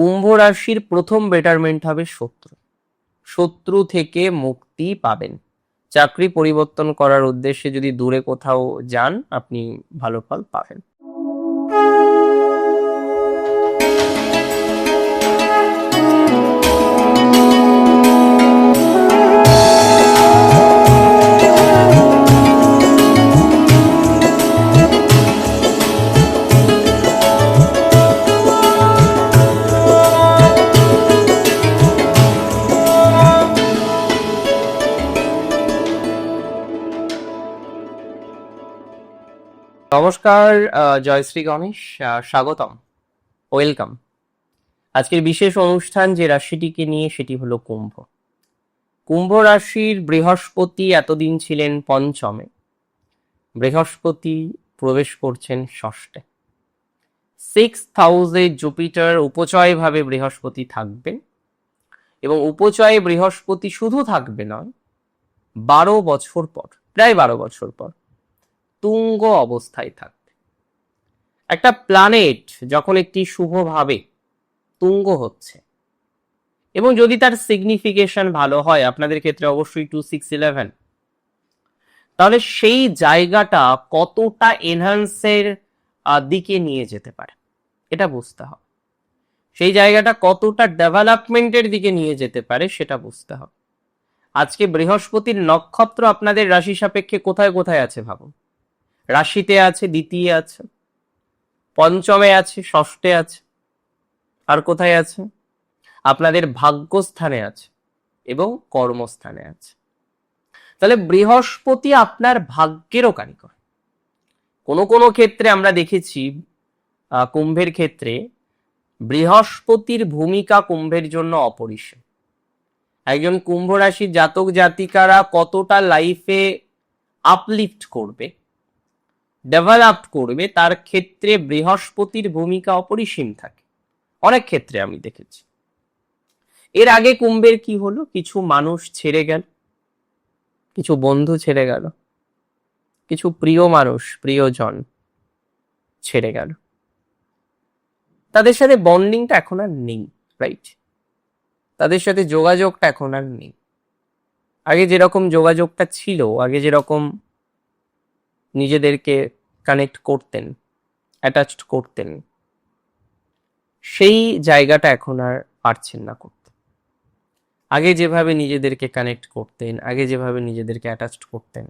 কুম্ভ রাশির প্রথম বেটারমেন্ট হবে শত্রু। শত্রু থেকে মুক্তি পাবেন। চাকরি পরিবর্তন করার উদ্দেশ্যে যদি দূরে কোথাও যান, আপনি ভালো ফল পাবেন। নমস্কার জয়শ্রী গণেশ স্বাগতম। ওয়েলকাম। আজকের বিশেষ অনুষ্ঠান যে রাশিটিকে নিয়ে সেটি হলো কুম্ভ। কুম্ভ রাশির বৃহস্পতি এতদিন ছিলেন পঞ্চমে। বৃহস্পতি প্রবেশ করছেন ষষ্ঠে। সিক্স হাউসে জুপিটার উপচয় ভাবে বৃহস্পতি থাকবেন এবং উপচয়ে বৃহস্পতি শুধু থাকবে নয়, বারো বছর পর, প্রায় বারো বছর পর তুঙ্গ অবস্থায় থাকবে। একটা প্ল্যানেট যখন একটি শুভভাবে তুঙ্গ হচ্ছে, এবং যদি তার সিগনিফিকেশন ভালো হয়, আপনাদের ক্ষেত্রে অবশ্যই টু সিক্স ইলেভেন তাহলে সেই জায়গাটা কতটা এনহান্সের দিকে নিয়ে যেতে পারে, এটা বুঝতে হবে। সেই জায়গাটা কতটা ডেভেলপমেন্টের দিকে নিয়ে যেতে পারে, সেটা বুঝতে হবে। আজকে বৃহস্পতির নক্ষত্র আপনাদের রাশি সাপেক্ষে কোথায় কোথায় আছে, ভাবুন। রাশিতে আছে, দ্বিতীয় আছে, পঞ্চমে আছে, ষষ্ঠে আছে, আর কোথায় আছে? আপনাদের ভাগ্যস্থানে আছে এবং কর্মস্থানে আছে। তাহলে বৃহস্পতি আপনার ভাগ্যেরও কারিগর। কোনো কোনো ক্ষেত্রে আমরা দেখেছি কুম্ভের ক্ষেত্রে বৃহস্পতির ভূমিকা কুম্ভের জন্য অপরিসীম। একজন কুম্ভ রাশির জাতক জাতিকারা কতটা লাইফে আপলিফট করবে ডেভেলপ করবে, তার ক্ষেত্রে বৃহস্পতির ভূমিকা অপরিসীম থাকে। অনেক ক্ষেত্রে আমি দেখেছি। এর আগে কুম্ভের কি হলো? কিছু মানুষ ছেড়ে গেল। কিছু বন্ধু ছেড়ে গেল। কিছু প্রিয় মানুষ, প্রিয়জন ছেড়ে গেল। তাদের সাথে বন্ডিংটা এখন আর নেই রাইট তাদের সাথে যোগাযোগটা এখন আর নেই। আগে যেরকম যোগাযোগটা ছিল, আগে যেরকম নিজেদেরকে কানেক্ট করতেন অ্যাটাচড করতেন। সেই জায়গাটা এখন আর পারছেন না করতে। আগে যেভাবে নিজেদেরকে কানেক্ট করতেন, আগে যেভাবে নিজেদেরকে অ্যাটাচড করতেন,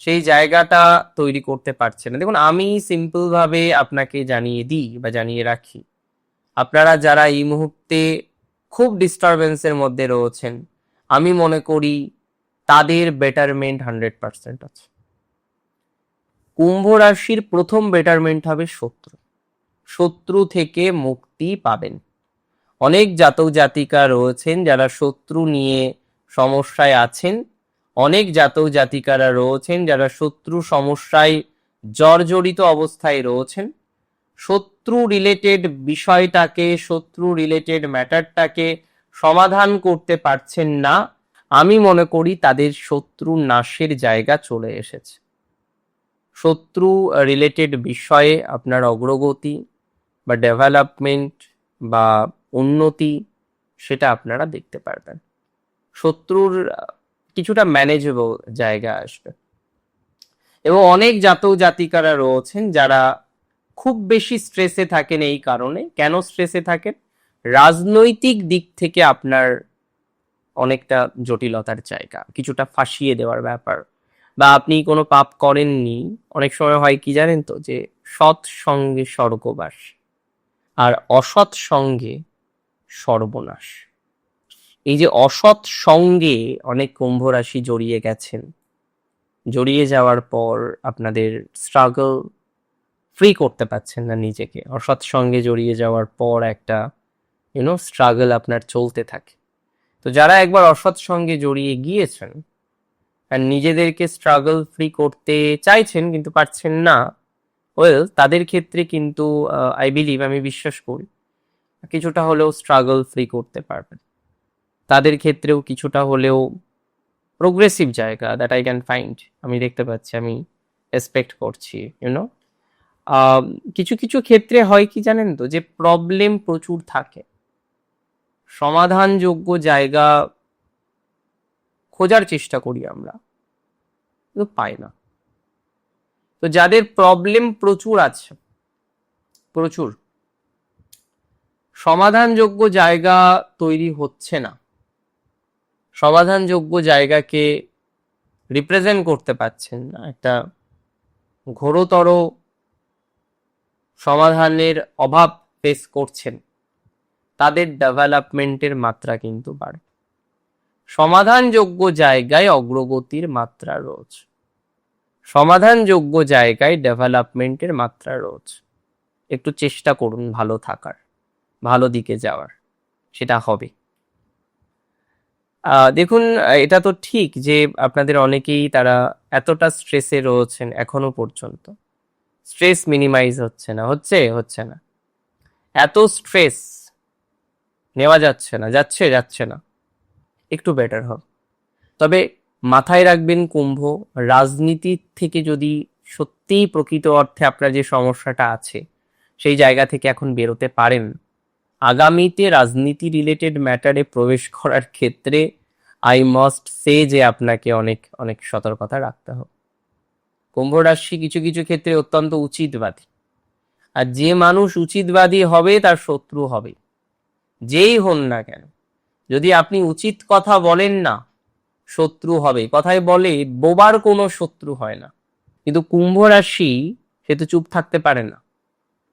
সেই জায়গাটা তৈরি করতে পারছেন না। দেখুন, আমি সিম্পল ভাবে আপনাকে জানিয়ে দিই বা জানিয়ে রাখি, আপনারা যারা এই মুহূর্তে খুব ডিস্টারবেন্সের মধ্যে রয়েছেন, আমি মনে করি তাদের বেটারমেন্ট হান্ড্রেড পার্সেন্ট আছে। কুম্ভ রাশির প্রথম বেটারমেন্ট হবে শত্রু। শত্রু থেকে মুক্তি পাবেন। অনেক জাতক জাতিকা রয়েছেন যারা শত্রু নিয়ে সমস্যায় আছেন। অনেক জাতক জাতিকারা রয়েছেন যারা শত্রু সমস্যায় জর্জরিত অবস্থায় রয়েছেন। শত্রু রিলেটেড বিষয়টাকে, শত্রু রিলেটেড ম্যাটারটাকে সমাধান করতে পারছেন না। আমি মনে করি তাদের শত্রু নাশের জায়গা চলে এসেছে। শত্রু রিলেটেড বিষয়ে আপনার অগ্রগতি বা ডেভেলপমেন্ট বা উন্নতি সেটা আপনারা দেখতে পারবেন। শত্রুর কিছুটা ম্যানেজেবল জায়গা আসবে। এবং অনেক জাতক জাতিকারা রয়েছেন যারা খুব বেশি স্ট্রেসে থাকেন এই কারণে। কেন স্ট্রেসে থাকেন? রাজনৈতিক দিক থেকে আপনার অনেকটা জটিলতার জায়গা, কিছুটা ফাঁসিয়ে দেওয়ার ব্যাপার। বা আপনি কোনো পাপ করেননি, অনেক সময় হয় কি জানেন তো, যে সৎ সঙ্গে স্বর্গবাস আর অসৎ সঙ্গে সর্বনাশ। এই যে অসৎ সঙ্গে অনেক কুম্ভ রাশি জড়িয়ে গেছেন, জড়িয়ে যাওয়ার পর আপনাদের স্ট্রাগল ফ্রি করতে পারছেন না নিজেকে। অসৎ সঙ্গে জড়িয়ে যাওয়ার পর একটা ইউনো স্ট্রাগল আপনার চলতে থাকে। তো যারা একবার অসৎ সঙ্গে জড়িয়ে গিয়েছেন আর নিজেদেরকে স্ট্রাগল ফ্রি করতে চাইছেন কিন্তু পারছেন না। ওয়েল তাদের ক্ষেত্রে কিন্তু আই বিলিভ আমি বিশ্বাস করি, কিছুটা হলেও স্ট্রাগল ফ্রি করতে পারবেন। তাদের ক্ষেত্রেও কিছুটা হলেও প্রোগ্রেসিভ জায়গা দ্যাট আই ক্যান ফাইন্ড আমি দেখতে পাচ্ছি, আমি এক্সপেক্ট করছি ইউনো কিছু কিছু ক্ষেত্রে হয় কি জানেন তো, যে প্রবলেম প্রচুর থাকে। সমাধানযোগ্য জায়গা খোঁজার চেষ্টা করি আমরা। কিন্তু পাই না। তো যাদের প্রবলেম প্রচুর আছে, প্রচুর, সমাধানযোগ্য জায়গা তৈরি হচ্ছে না। সমাধানযোগ্য জায়গাকে রিপ্রেজেন্ট করতে পারছেন না। একটা ঘোরতর সমাধানের অভাব ফেস করছেন। তাদের ডেভেলপমেন্টের মাত্রা কিন্তু বাড়ে সমাধানযোগ্য জায়গায় অগ্রগতির মাত্রা রোজ সমাধানযোগ্য জায়গায় ডেভেলপমেন্টের মাত্রা রোজ একটু চেষ্টা করুন ভালো থাকার, ভালো দিকে যাওয়ার। সেটা হবে। দেখুন, এটা তো ঠিক যে আপনাদের অনেকেই তারা এতটা স্ট্রেসে রয়েছেন এখনও পর্যন্ত। স্ট্রেস মিনিমাইজ হচ্ছে না, হচ্ছে হচ্ছে না। এত স্ট্রেস নেওয়া যাচ্ছে না, যাচ্ছে যাচ্ছে না। একটু বেটার হবে। তবে মাথায় রাখবেন কুম্ভ, রাজনীতি থেকে যদি সত্যিই প্রকৃত অর্থে আপনার যে সমস্যাটা আছে, সেই জায়গা থেকে এখন বেরোতে পারেন। আগামীতে রাজনীতি রিলেটেড ম্যাটারে প্রবেশ করার ক্ষেত্রে আই মাস্ট সে যে আপনাকে অনেক অনেক সতর্কতা রাখতে হবে। কুম্ভ রাশি কিছু কিছু ক্ষেত্রে অত্যন্ত উচিতবাদী। আর যে মানুষ উচিতবাদী হবে, তার শত্রু হবে। যেই হন না কেন যদি আপনি উচিত কথা বলেন না, শত্রু হবে। কথায় বলে, বোবার কোনো শত্রু হয় না। কিন্তু কুম্ভ রাশি, সে তো চুপ থাকতে পারে না।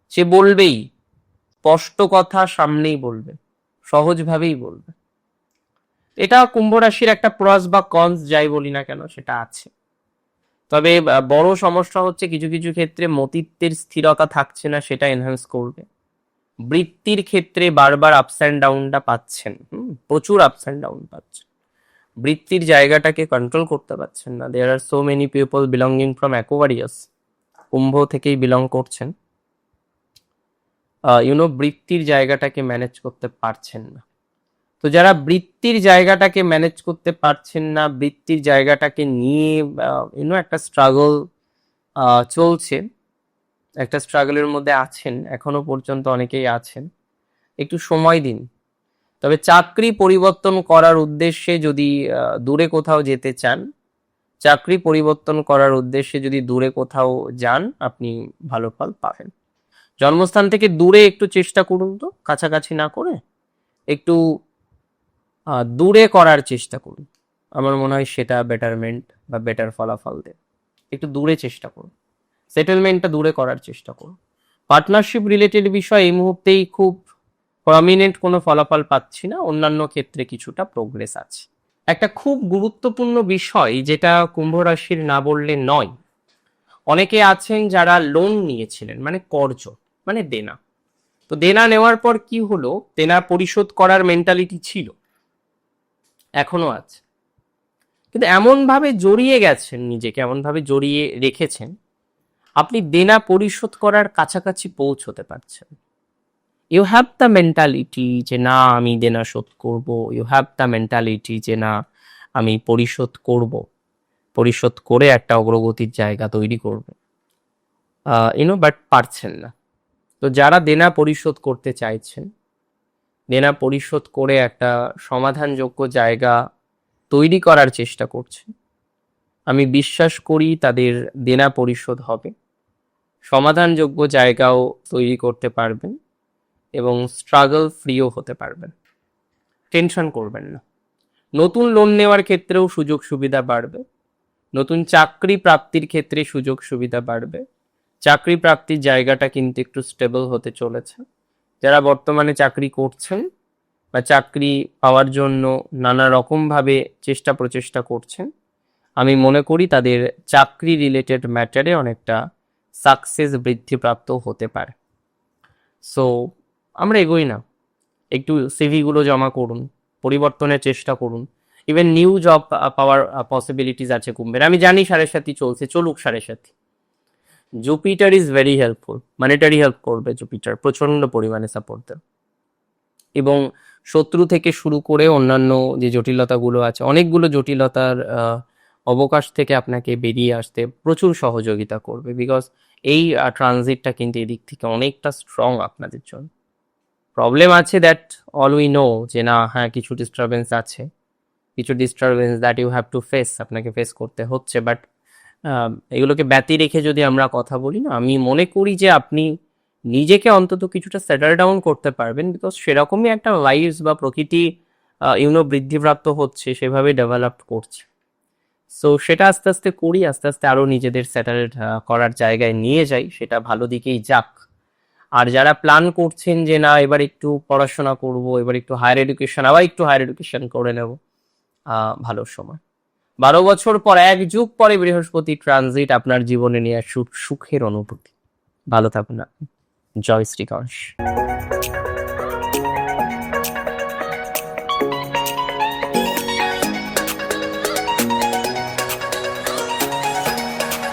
সে বলবেই, স্পষ্ট কথা সামনেই বলবে, সহজভাবেই বলবে। এটা কুম্ভ রাশির একটা প্রস বা কনস যাই বলি না কেন, সেটা আছে। তবে বড় সমস্যা হচ্ছে কিছু কিছু ক্ষেত্রে মতিত্বের স্থিরতা থাকছে না, সেটা এনহ্যান্স করবে। বৃত্তির ক্ষেত্রে বারবার আপস অ্যান্ড ডাউনটা পাচ্ছেন প্রচুর আপস অ্যান্ড ডাউন পাচ্ছেন। বৃত্তির জায়গাটাকে কন্ট্রোল করতে পারছেন না। There are so many people belonging from Aquarius কুম্ভ থেকেই বিলং করছেন। ইউনো বৃত্তির জায়গাটাকে ম্যানেজ করতে পারছেন না। তো যারা বৃত্তির জায়গাটাকে ম্যানেজ করতে পারছেন না, বৃত্তির জায়গাটাকে নিয়ে ইউনো একটা স্ট্রাগল চলছে একটা স্ট্রাগলের মধ্যে আছেন, এখনও পর্যন্ত অনেকেই আছেন। একটু সময় দিন। তবে চাকরি পরিবর্তন করার উদ্দেশ্যে যদি দূরে কোথাও যেতে চান, চাকরি পরিবর্তন করার উদ্দেশ্যে যদি দূরে কোথাও যান, আপনি ভালো ফল পাবেন। জন্মস্থান থেকে দূরে একটু চেষ্টা করুন তো, কাছাকাছি না করে একটু দূরে করার চেষ্টা করুন। আমার মনে হয় সেটা বেটারমেন্ট বা বেটার ফলাফল দেবে। একটু দূরে চেষ্টা করুন। সেটেলমেন্টটা দূরে করার চেষ্টা করুন। পার্টনারশিপ রিলেটেড বিষয় এই মুহূর্তেই খুব প্রমিনেন্ট কোনো ফলাফল পাচ্ছি না। অন্যান্য ক্ষেত্রে কিছুটা প্রোগ্রেস আছে। একটা খুব গুরুত্বপূর্ণ বিষয় যেটা কুম্ভ রাশির না বললে নয়, অনেকে আছেন যারা লোন নিয়েছিলেন মানে কর্জ মানে দেনা। তো দেনা নেওয়ার পর কি হলো? দেনা পরিশোধ করার মেন্টালিটি ছিল, এখনও আছে। কিন্তু এমন ভাবে জড়িয়ে গেছেন নিজেকে এমন ভাবে জড়িয়ে রেখেছেন আপনি দেনা পরিশোধ করার কাছাকাছি পৌঁছতে পারছেন। ইউ হ্যাভ দ্য মেন্টালিটি যে না, আমি দেনা শোধ করব। ইউ হ্যাভ দ্য মেন্টালিটি যে না, আমি পরিশোধ করব। পরিশোধ করে একটা অগ্রগতির জায়গা তৈরি করবে। ইউনো বাট পারছেন না। তো যারা দেনা পরিশোধ করতে চাইছেন, দেনা পরিশোধ করে একটা সমাধানযোগ্য জায়গা তৈরি করার চেষ্টা করছেন, আমি বিশ্বাস করি তাদের দেনা পরিশোধ হবে। সমাধানযোগ্য জায়গাও তৈরি করতে পারবেন এবং স্ট্রাগল ফ্রিও হতে পারবেন। টেনশন করবেন না। নতুন লোন নেওয়ার ক্ষেত্রেও সুযোগ সুবিধা বাড়বে। নতুন চাকরি প্রাপ্তির ক্ষেত্রে সুযোগ সুবিধা বাড়বে। চাকরি প্রাপ্তির জায়গাটা কিন্তু একটু স্টেবল হতে চলেছে। যারা বর্তমানে চাকরি করছেন বা চাকরি পাওয়ার জন্য নানা রকমভাবে চেষ্টা প্রচেষ্টা করছেন, আমি মনে করি তাদের চাকরি রিলেটেড ম্যাটারে অনেকটা সাকসেস বৃদ্ধিপ্রাপ্ত হতে পারে। সো আমরা এগোই না। একটু সিভিগুলো জমা করুন, পরিবর্তনের চেষ্টা করুন। ইভেন নিউ জব পাওয়ার পসিবিলিটিস আছে কুম্ভের আমি জানি সাড়ে সাথী চলছে, চলুক সাড়ে সাথী Jupiter is very helpful monetary help করবে জুপিটার প্রচণ্ড পরিমাণে সাপোর্ট দেবে। এবং শত্রু থেকে শুরু করে অন্যান্য যে জটিলতাগুলো আছে, অনেকগুলো জটিলতার অবকাশ থেকে আপনাকে বেরিয়ে আসতে প্রচুর সহযোগিতা করবে বিকজ এই ট্রানজিটটা কিন্তু এদিক থেকে অনেকটা স্ট্রং আপনাদের জন্য। প্রবলেম আছে দ্যাট অল উই নো যে না হ্যাঁ কিছু ডিস্টারবেন্স আছে। কিছু disturbance that you have to face আপনাকে ফেস করতে হচ্ছে বাট এগুলোকে ব্যতি রেখে যদি আমরা কথা বলি না, আমি মনে করি যে আপনি নিজেকে অন্তত কিছুটা সেটেল ডাউন করতে পারবেন বিকজ সেরকমই একটা লাইফ বা প্রকৃতি ইউনো বৃদ্ধিপ্রাপ্ত হচ্ছে, সেভাবে ডেভেলপ করছে। সো সেটা আস্তে আস্তে করি, আস্তে আস্তে আরও নিজেদের সেটেল করার জায়গায় নিয়ে যাই, সেটা ভালো দিকেই যাক। আর যারা প্ল্যান করছেন যে না, এবার একটু পড়াশোনা করব, এবার একটু হায়ার এডুকেশন আবার একটু হায়ার এডুকেশন করে নেব ভালো সময়। বারো বছর পর, এক যুগ পরে বৃহস্পতি ট্রানজিট আপনার জীবনে নিয়ে সুখের অনুভূতি। ভালো থাকুন আপনি। জয় শ্রীকংস